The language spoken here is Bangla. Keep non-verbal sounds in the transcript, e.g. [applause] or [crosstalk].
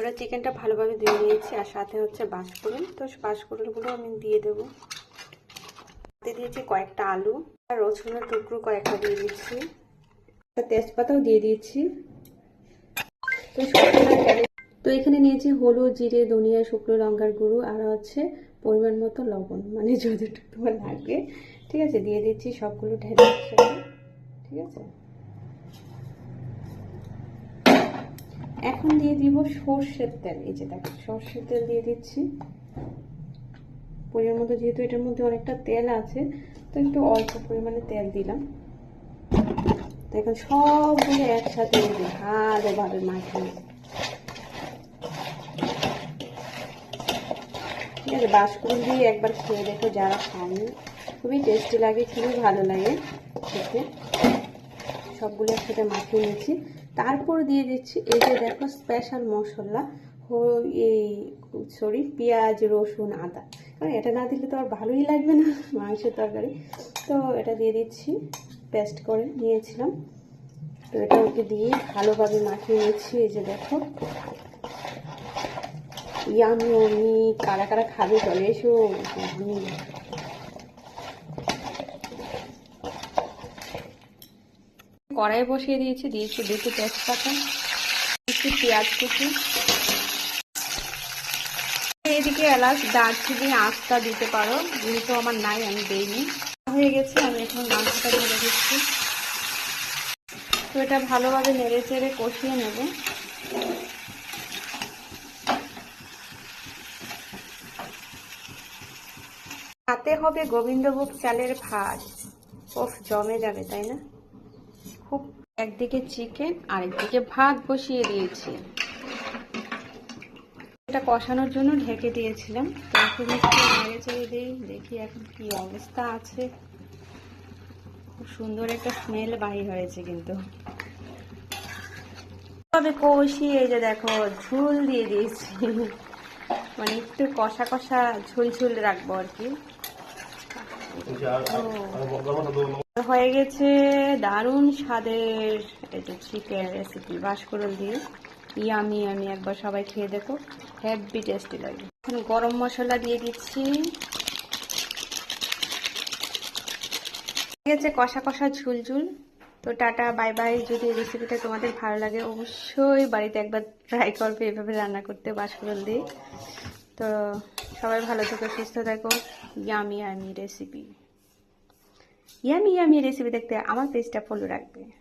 ওরা চিকেনটা ভালোভাবে ধুয়ে নিয়েছি, আর সাথে হচ্ছে বাঁশফোড়ন তো বাঁশফোড়নগুলো আমি দিয়ে দেবো। দিয়ে দিয়েছি কয়েকটা আলু, আর রসুনের টুকরো কয়েকটা দিয়ে দিচ্ছি। তেজপাতাও দিয়ে দিয়েছি। তো তো এখানে নিয়েছি হলুদ, জিরে, ধনিয়া, শুকনো লঙ্কার গুঁড়ো, আর হচ্ছে পরিমাণ মতো লবণ। মানে [laughs] যতটুকু তোমার লাগবে ঠিক আছে, দিয়ে দিচ্ছি সবগুলো ঢেলে ঠিক আছে? এখন দিয়ে দিব সর্ষের তেল, এই যে দেখো সর্ষের তেল দিয়ে দিচ্ছি। পরিমাণ মতো যেহেতু এটার মধ্যে অনেকটা তেল আছে, তো একটু অল্প পরিমাণে তেল দিলাম। তো এখন সবগুলো একসাথে দিয়ে ভালোভাবে মাখিয়ে ঠিক আছে বাসকুল দিয়ে একবার খেয়ে দেখো যারা খায়নি খুবই টেস্টি লাগে, খুবই ভালো লাগে খেতে। সবগুলো একসাথে মাখিয়ে নিচ্ছি। তারপর দিয়ে দিচ্ছি এই যে দেখো স্পেশাল মশলা এই সরি পেঁয়াজ, রসুন, আদা। কারণ এটা না দিলে তো আর ভালোই লাগবে না মাংসের তরকারি। তো এটা দিয়ে দিচ্ছি পেস্ট করে নিয়েছিলাম। তো এটা ওকে দিয়ে ভালোভাবে মাখিয়ে নিচ্ছি এই যে দেখো। ইয়ামি, কারা কারা খাবে চলে এসো। কড়াই বসিয়ে দিয়েছি দিয়েছি দুটো তেজপাতা, একটু পেঁয়াজ কুচি। এদিকে এলাচ, দারচিনি আস্তা দিতে পারো, যেহেতু আমার নাই, আমি দেইনি। হয়ে গেছে, আমি এখন মাংসটা ঢেলে দিচ্ছি তো এটা ভালোভাবে নেড়ে চেড়ে কষিয়ে নেব। হাতে হবে গোবিন্দভোগ চালের ভাত। ওফ, জমে যাবে, তাই না? খুব একদিকে চিকেন আর একদিকে ভাত বসিয়ে দিয়েছি। এটা কষানোর জন্য ঢেকে দিয়েছিলাম। তো এখন দিই, দেখি এখন কি অবস্থা আছে। খুব সুন্দর একটা স্মেল বাহির হয়েছে কিন্তু। তবে কষিয়ে যে দেখো, ঝুল দিয়ে দিয়েছি। মানে একটু কষা কষা ঝুল ঝুল রাখব আর কি। হয়ে গেছে দারুণ স্বাদের এটা চিকেন রেসিপি বাসকরল দিয়ে। ইয়ামি আমি একবার সবাই খেয়ে দেখো। হ্যাভি টেস্টি লাগে। এখন গরম মশলা দিয়ে দিচ্ছি। গেছে কষা কষা ঝুল ঝুল তো টাটা বাই বাই যদি এই রেসিপিটা তোমাদের ভালো লাগে, অবশ্যই বাড়িতে একবার ট্রাই করবে এভাবে রান্না করতে বাসকরল দিয়ে। তো সবাই ভালো থেকো, সুস্থ থাকো। ইয়ামি আমি রেসিপি ইয়ামি ইয়ামি রেসিপি দেখতে আমার পেজটা ফলো রাখবে।